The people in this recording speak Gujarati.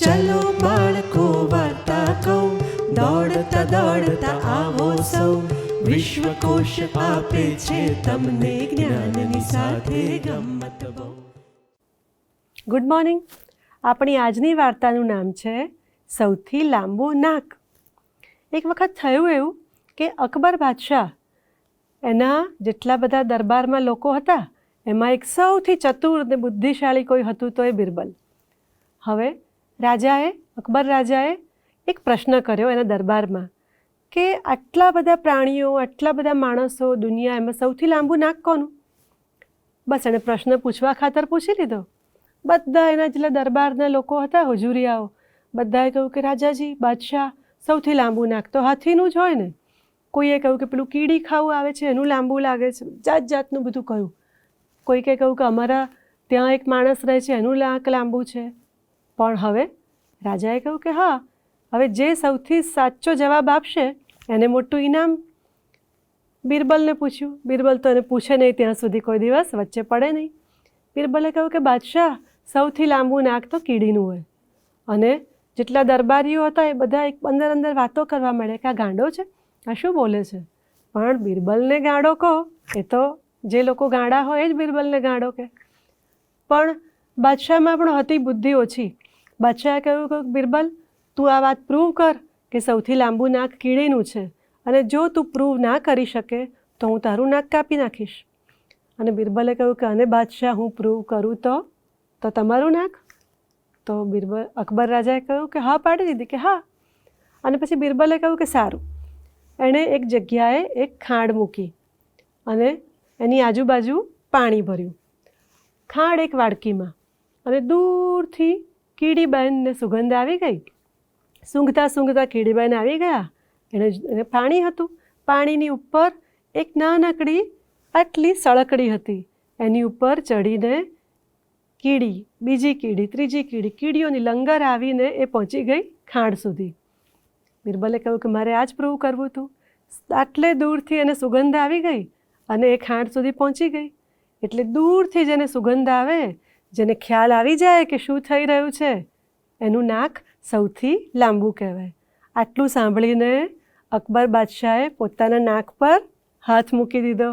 ચલો બાળકો વાર્તા કહું. દોડતા દોડતા આવો સૌ. વિશ્વકોશ આપે છે તમને જ્ઞાનની સાથે ગમત ગુડ મોર્નિંગ આપણી આજની વાર્તાનું નામ છે સૌથી લાંબુ નાક. એક વખત થયું એવું કે અકબર બાદશાહ એના જેટલા બધા દરબારમાં લોકો હતા, એમાં એક સૌથી ચતુર અને બુદ્ધિશાળી કોઈ હતું તો એ બિરબલ. હવે રાજાએ, અકબર રાજાએ એક પ્રશ્ન કર્યો એના દરબારમાં કે આટલા બધા પ્રાણીઓ, આટલા બધા માણસો દુનિયા એમાં સૌથી લાંબુ નાક કોનું? બસ એણે પ્રશ્ન પૂછવા ખાતર પૂછી લીધો. બધા એના જેટલા દરબારના લોકો હતા, હજુરિયાઓ, બધાએ કહ્યું કે રાજાજી, બાદશાહ, સૌથી લાંબુ નાક તો હાથીનું જ હોય ને. કોઈએ કહ્યું કે પેલું કીડી ખાવું આવે છે, એનું લાંબુ લાગે છે, જાત જાતનું બધું કહ્યું. કોઈકે કહ્યું કે અમારા ત્યાં એક માણસ રહે છે, એનું નાક લાંબુ છે. પણ હવે રાજાએ કહ્યું કે હા, હવે જે સૌથી સાચો જવાબ આપશે, એને મોટું ઇનામ બિરબલને પૂછ્યું. બિરબલ તો એને પૂછે નહીં, ત્યાં સુધી કોઈ દિવસ વચ્ચે પડે નહીં. બિરબલે કહ્યું કે બાદશાહ, સૌથી લાંબુ નાક તો કીડીનું હોય. અને જેટલા દરબારીઓ હતા એ બધા એક અંદર અંદર વાતો કરવા મળે કે આ ગાંડો છે, આ શું બોલે છે? પણ બિરબલને ગાંડો કહો, એ તો જે લોકો ગાંડા હોય એ જ બિરબલને ગાંડો કે પણ બાદશાહમાં પણ હતી બુદ્ધિ ઓછી. બાદશાહે કહ્યું કે બિરબલ, તું આ વાત પ્રૂવ કર કે સૌથી લાંબુ નાક કીડીનું છે અને જો તું પ્રૂવ ના કરી શકે, તો હું તારું નાક કાપી નાખીશ. અને બિરબલે કહ્યું કે, અને બાદશાહ, હું પ્રૂવ કરું તો? તો તમારું નાક? તો બિરબલ, અકબર રાજાએ કહ્યું કે, હા, પાડી દીધી કે હા. અને પછી બિરબલે કહ્યું કે, સારું. એણે એક જગ્યાએ એક ખાંડ મૂકી અને એની આજુબાજુ પાણી ભર્યું. ખાંડ એક વાડકીમાં અને દૂરથી કીડીબેનને સુગંધ આવી ગઈ? સૂંઘતા સૂંઘતા કીડીબેન આવી ગયા. એણે એને પાણી હતું. પાણીની ઉપર એક નાનકડી આટલી સળકડી હતી. એની ઉપર ચડીને કીડી, બીજી કીડી, ત્રીજી કીડી, કીડીઓની લંગર આવીને એ પહોંચી ગઈ ખાંડ સુધી. બિરબલે કહ્યું કે મારે આ જ પ્રૂવ કરવું હતું. આટલે દૂરથી એને સુગંધ આવી ગઈ અને એ ખાંડ સુધી પહોંચી ગઈ. એટલે દૂરથી જેને સુગંધ આવે જેને ખ્યાલ આવી જાય કે શું થઈ રહ્યું છે, એનું નાક સૌથી લાંબુ કહેવાય. આટલું સાંભળીને અકબર બાદશાહે પોતાના નાક પર હાથ મૂકી દીધો.